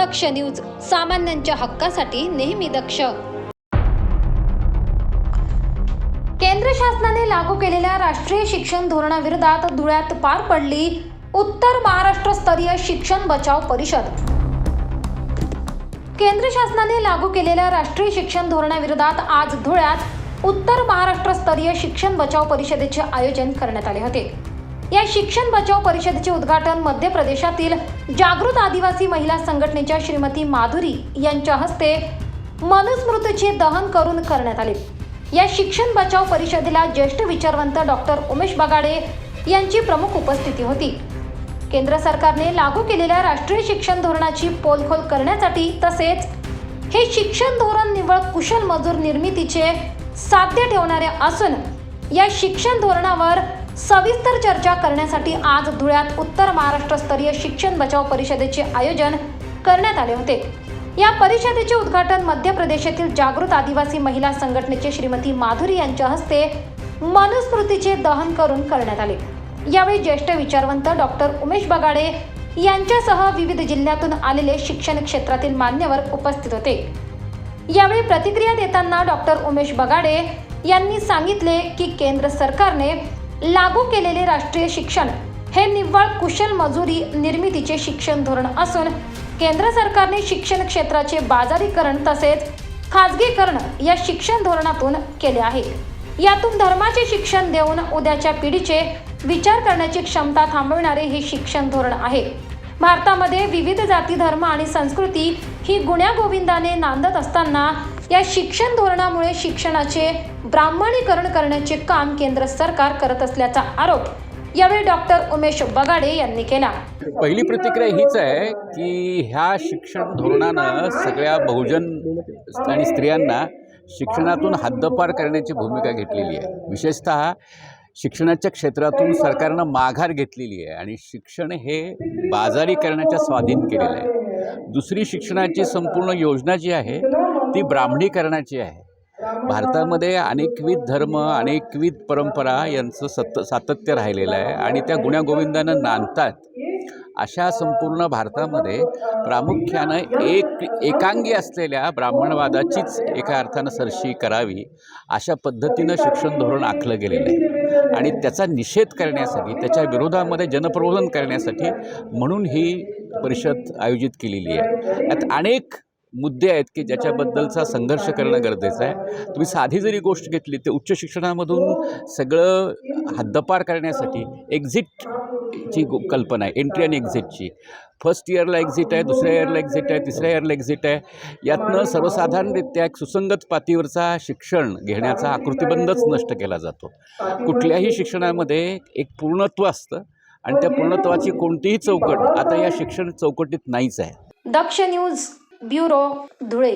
दक्ष news सामान्यांच्या हक्कासाठी नेहमी दक्ष. केंद्र शासनाने लागू केलेल्या राष्ट्रीय शिक्षण धोरणाविरोधात धुळ्यात पार पडली उत्तर महाराष्ट्र स्तरीय शिक्षण बचाव परिषद. केंद्र शासनाने लागू केलेल्या राष्ट्रीय शिक्षण धोरणाविरोधात आज धुळ्यात उत्तर महाराष्ट्र स्तरीय शिक्षण बचाव परिषदेचे आयोजन करण्यात आले होते. या शिक्षण बचाव परिषदेचे उद्घाटन मध्य प्रदेशातील जागृत आदिवासी महिला संघटनेच्या श्रीमती माधुरी यांच्या हस्ते मनुस्मृतीचे दहन करून करण्यात आले. या शिक्षण बचाव परिषदेला ज्येष्ठ विचारवंत डॉक्टर उमेश बगाडे यांची प्रमुख उपस्थिती होती. केंद्र सरकारने लागू केलेल्या राष्ट्रीय शिक्षण धोरणाची पोलखोल करण्यासाठी तसेच हे शिक्षण धोरण निव्वळ कुशल मजूर निर्मितीचे साध्य ठेवणारे असून या शिक्षण धोरणावर सविस्तर चर्चा करण्यासाठी आज धुळ्यात उत्तर महाराष्ट्र स्तरीय शिक्षण बचाव परिषदेचे आयोजन करण्यात आले होते. या परिषदेचे उद्घाटन मध्य प्रदेशातील जागृत आदिवासी महिला संघटनेचे श्रीमती माधुरी यांच्या हस्ते मनुस्मृतीचे दहन करून करण्यात आले. यावेळी ज्येष्ठ विचारवंत डॉक्टर उमेश बगाडे यांच्यासह विविध जिल्ह्यातून आलेले शिक्षण क्षेत्रातील मान्यवर उपस्थित होते. यावेळी प्रतिक्रिया देताना डॉक्टर उमेश बगाडे यांनी सांगितले की केंद्र सरकारने लागू केलेले राष्ट्रीय शिक्षण हे निव्वळ कुशल मजुरी निर्मितीचे शिक्षण धोरण असून केंद्र सरकारने शिक्षण क्षेत्राचे बाजारीकरण तसेच खाजगीकरण या शिक्षण धोरणातून केले आहे. यातून धर्माचे शिक्षण देऊन उद्याच्या पिढीचे विचार करण्याची क्षमता थांबविणारे हे शिक्षण धोरण आहे. भारतामध्ये विविध जाती धर्म आणि संस्कृती ही गुण्यागोविंदाने नांदत असताना या शिक्षण धोरणामुळे शिक्षणाचे ब्राह्मणीकरण करण्याचे काम केंद्र सरकार करत असल्याचा आरोप यावेळी डॉक्टर उमेश बगाडे यांनी केला. पहिली प्रतिक्रिया हीच आहे की ह्या शिक्षण धोरणानं सगळ्या बहुजन आणि स्त्रियांना शिक्षणातून हद्दपार करण्याची भूमिका घेतलेली आहे. विशेषतः शिक्षणाच्या क्षेत्रातून सरकारनं माघार घेतलेली आहे आणि शिक्षण हे बाजारीकरणाच्या स्वाधीन केलेलं आहे. दुसरी शिक्षणाची संपूर्ण योजना जी आहे ती ब्राह्मणीकरणाची आहे. भारतामध्ये अनेकविध धर्म अनेकविध परंपरा यांचं सत सातत्य राहिलेलं आहे आणि त्या गुण्यागोविंदानं नांदतात. अशा संपूर्ण भारतामध्ये प्रामुख्यानं एक एकांगी असलेल्या ब्राह्मणवादाचीच एका अर्थानं सरशी करावी अशा पद्धतीनं शिक्षण धोरण आखलं गेलेलं आहे. आणि त्याचा निषेध करण्यासाठी त्याच्या विरोधामध्ये जनप्रबोधन करण्यासाठी म्हणून ही परिषद आयोजित केलेली आहे. यात अनेक मुद्दे आहेत की ज्याच्याबद्दलचा संघर्ष करणं गरजेचं आहे. तुम्ही साधी जरी गोष्ट घेतली तर उच्च शिक्षणामधून सगळं हद्दपार करण्यासाठी एक्झिटची ची कल्पना आहे एंट्री आणि एक्झिटची फर्स्ट इयरला एक्झिट आहे दुसऱ्या इयरला एक्झिट आहे तिसऱ्या इयरला एक्झिट आहे. यातनं सर्वसाधारणरित्या एक सुसंगत पातळीवरचा शिक्षण घेण्याचा आकृतिबंधच नष्ट केला जातो. कुठल्याही शिक्षणामध्ये एक पूर्णत्व असतं आणि त्या पूर्णत्वाची कोणतीही चौकट आता या शिक्षण चौकटीत नाहीच आहे. Daksh news bureau Dhule.